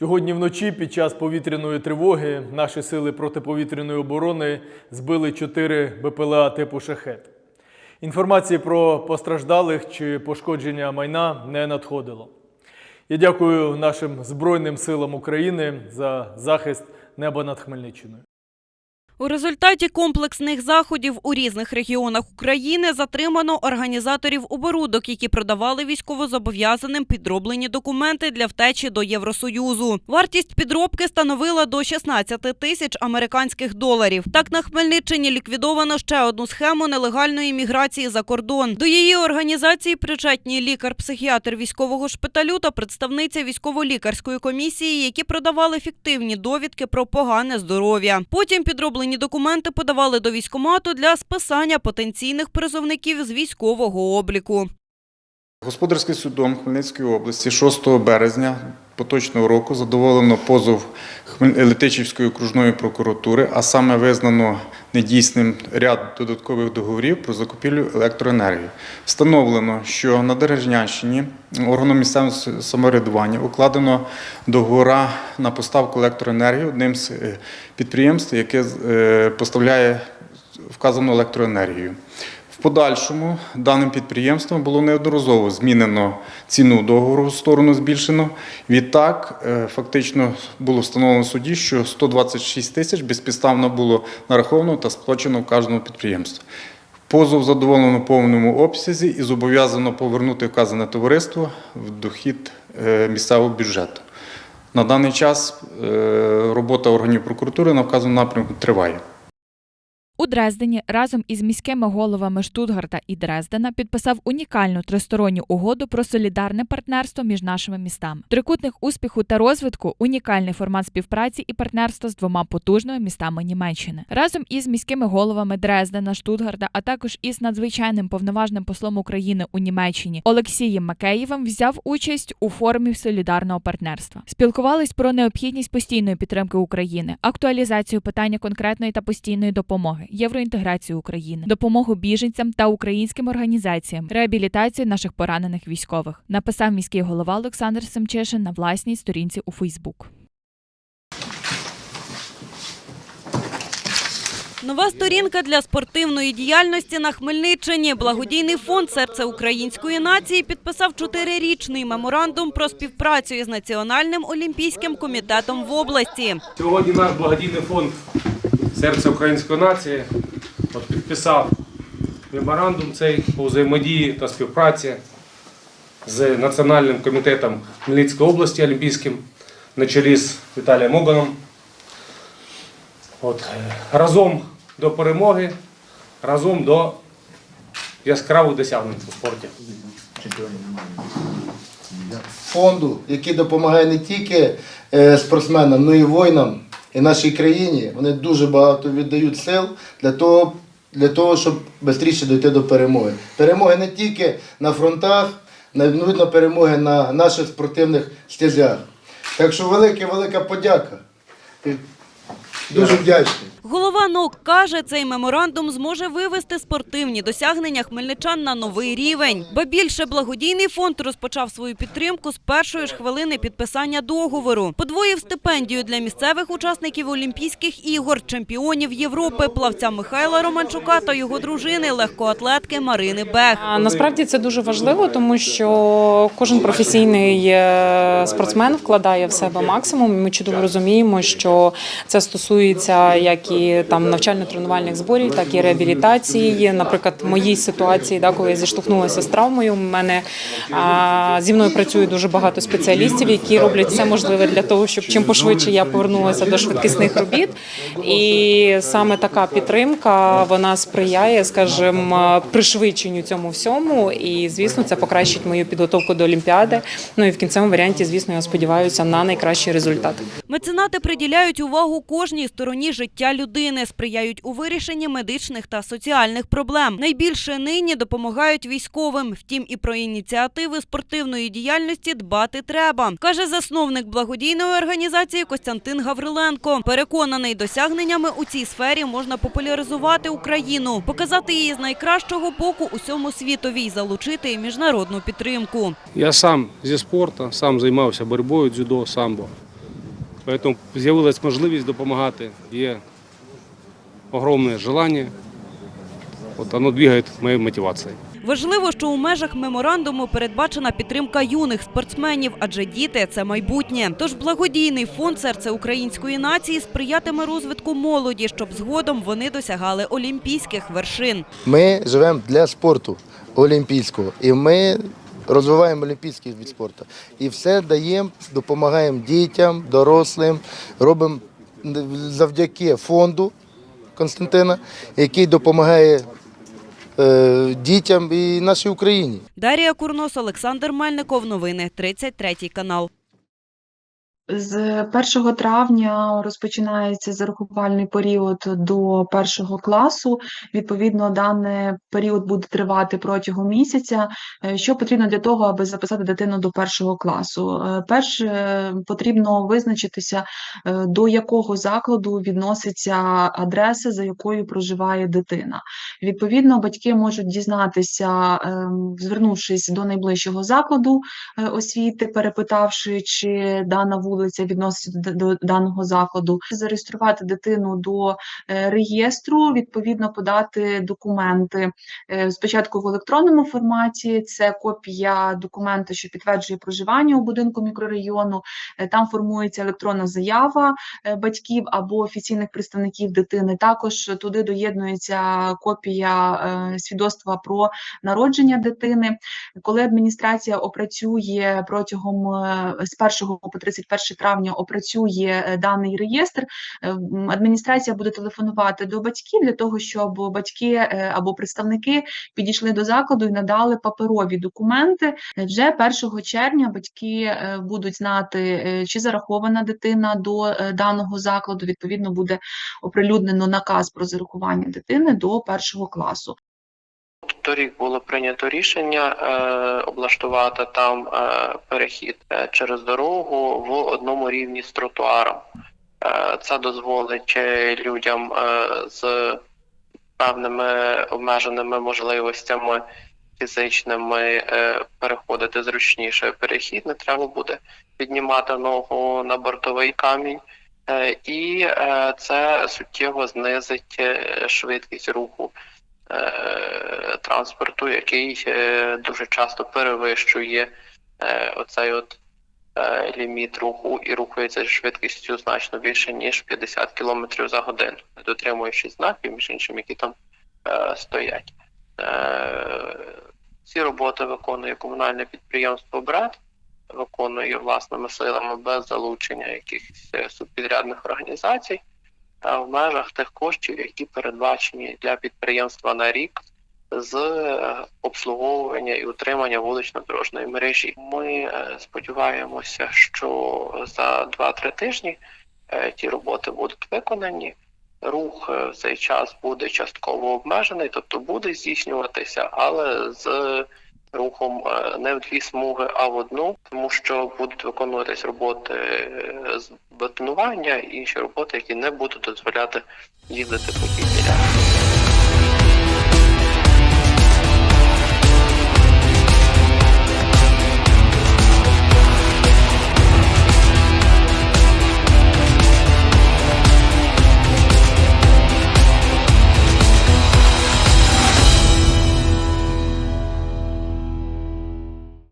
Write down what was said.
Сьогодні вночі під час повітряної тривоги наші сили протиповітряної оборони збили чотири БПЛА типу шахет. Інформації про постраждалих чи пошкодження майна не надходило. Я дякую нашим Збройним силам України за захист неба над Хмельниччиною. У результаті комплексних заходів у різних регіонах України затримано організаторів оборудок, які продавали військовозобов'язаним підроблені документи для втечі до Євросоюзу. Вартість підробки становила до 16 тисяч американських доларів. Так на Хмельниччині ліквідовано ще одну схему нелегальної міграції за кордон. До її організації причетні лікар-психіатр військового шпиталю та представниця військово-лікарської комісії, які продавали фіктивні довідки про погане здоров'я. Потім підроблені документи подавали до військкомату для списання потенційних призовників з військового обліку. Господарським судом Хмельницької області 6 березня поточного року задоволено позов Летичівської окружної прокуратури, а саме визнано недійсним ряд додаткових договорів про закупівлю електроенергії. Встановлено, що на Дережнянщині органом місцевого самоврядування укладено договори на поставку електроенергії одним з е, підприємств, яке е, поставляє вказану електроенергію. Подальшому даним підприємством було неодноразово змінено ціну договору в сторону збільшено. Відтак, е, фактично було встановлено в суді, що 126 тисяч безпідставно було нараховано та сплачено в кожному підприємстві. Позов задоволено в повному обсязі і зобов'язано повернути вказане товариство в дохід е, місцевого бюджету. На даний час е, робота органів прокуратури на вказаному напрямку триває. У Дрездені разом із міськими головами Штутгарта і Дрездена підписав унікальну тристоронню угоду про солідарне партнерство між нашими містами. Трикутник успіху та розвитку унікальний формат співпраці і партнерства з двома потужними містами Німеччини. Разом із міськими головами Дрездена, Штутгарта, а також із надзвичайним повноважним послом України у Німеччині Олексієм Макеєвим взяв участь у форумі солідарного партнерства. Спілкувались про необхідність постійної підтримки України, актуалізацію питання конкретної та постійної допомоги, євроінтеграцію України, допомогу біженцям та українським організаціям, реабілітацію наших поранених військових. Написав міський голова Олександр Семчишин на власній сторінці у Фейсбук. Нова сторінка для спортивної діяльності на Хмельниччині. Благодійний фонд Серце української нації підписав чотирирічний меморандум про співпрацю із Національним олімпійським комітетом в області. Сьогодні наш благодійний фонд Серце української нації от підписав меморандум цей по взаємодії та співпраці з Національним комітетом Хмельницької області Олімпійським на чолі з Віталієм Оганом. От, е, разом до перемоги, разом до яскравих досягнень у спорті. фонду, який допомагає не тільки е, спортсменам, але й воїнам і нашій країні. Вони дуже багато віддають сил для того, для того щоб швидше дійти до перемоги. Перемоги не тільки на фронтах, на відповідно перемоги на наших спортивних стезях. Так що велика, велика подяка. Дуже вдячний. Голова НОК каже, цей меморандум зможе вивести спортивні досягнення хмельничан на новий рівень. Ба більше благодійний фонд розпочав свою підтримку з першої ж хвилини підписання договору. Подвоїв стипендію для місцевих учасників Олімпійських ігор, чемпіонів Європи, плавця Михайла Романчука та його дружини, легкоатлетки Марини Бех. Насправді це дуже важливо, тому що кожен професійний е, спортсмен вкладає в себе максимум. Ми чудово розуміємо, що це стосується як і там навчально-тренувальних зборів, так і реабілітації. Наприклад, в моїй ситуації, да, коли я зіштовхнулася з травмою, у мене а, зі мною працює дуже багато спеціалістів, які роблять все можливе для того, щоб чим пошвидше я повернулася до швидкісних робіт. І саме така підтримка вона сприяє, скажімо, пришвидшенню цьому всьому. І звісно, це покращить мою підготовку до Олімпіади. Ну і в кінцевому варіанті, звісно, я сподіваюся на найкращий результат. Меценати приділяють увагу кожній стороні життя людини, сприяють у вирішенні медичних та соціальних проблем. Найбільше нині допомагають військовим. Втім, і про ініціативи спортивної діяльності дбати треба, каже засновник благодійної організації Костянтин Гавриленко. Переконаний, досягненнями у цій сфері можна популяризувати Україну, показати її з найкращого боку усьому світові й залучити міжнародну підтримку. Я сам зі спорту, сам займався боротьбою, дзюдо, самбо. Тому з'явилась можливість допомагати. Є огромне желання. От воно двигає моєю мотивацією. Важливо, що у межах меморандуму передбачена підтримка юних спортсменів, адже діти це майбутнє. Тож благодійний фонд серце української нації сприятиме розвитку молоді, щоб згодом вони досягали олімпійських вершин. Ми живемо для спорту олімпійського, і ми розвиваємо олімпійський від спорту. І все даємо, допомагаємо дітям, дорослим, робимо завдяки фонду Константина, який допомагає е, дітям і нашій Україні. Дарія Курнос, Олександр Мельников. Новини 33 канал. З 1 травня розпочинається зарахувальний період до першого класу. Відповідно, даний період буде тривати протягом місяця. Е, Що потрібно для того, аби записати дитину до першого класу? Е, Перше потрібно визначитися, е, до якого закладу відноситься адреса, за якою проживає дитина. Відповідно, батьки можуть дізнатися, ем, звернувшись до найближчого закладу освіти, перепитавши, чи дана вулиця відноситься до, даного закладу, зареєструвати дитину до е, реєстру, відповідно подати документи е, спочатку в електронному форматі. Це копія документу, що підтверджує проживання у будинку мікрорайону. Е, Там формується електронна заява батьків або офіційних представників дитини. Також туди доєднується копія свідоцтва про народження дитини. Коли адміністрація опрацює протягом з 1 по 31 травня опрацює е, даний реєстр, е, адміністрація буде телефонувати до батьків для того, щоб батьки е, або представники підійшли до закладу і надали паперові документи. Вже 1 червня батьки будуть знати, чи зарахована дитина до даного закладу. Відповідно, буде оприлюднено наказ про зарахування дитини до першого класу. Торік було прийнято рішення е, облаштувати там е, перехід е, через дорогу в одному рівні з тротуаром. Е, це дозволить е, людям е, з певними обмеженими можливостями фізичними е, переходити зручніше перехід. Не треба буде піднімати ногу на бортовий камінь. Е, і це суттєво знизить швидкість руху транспорту, який е, дуже часто перевищує е, оцей от е, ліміт руху і рухається зі швидкістю значно більше ніж 50 км за годину, не дотримуючись знаків, між іншим, які там е, стоять. Е, ці роботи виконує комунальне підприємство БРЕД, виконує власними силами без залучення якихось е, субпідрядних організацій в межах тих коштів, які передбачені для підприємства на рік з е, обслуговування і утримання вулично-дорожньої мережі. Ми е, сподіваємося, що за 2-3 тижні е, ті роботи будуть виконані. Рух в цей час буде частково обмежений, тобто буде здійснюватися, але з рухом е, не в дві смуги, а в одну, тому що будуть виконуватись роботи е, з бетонування і інші роботи, які не будуть дозволяти їздити по тій.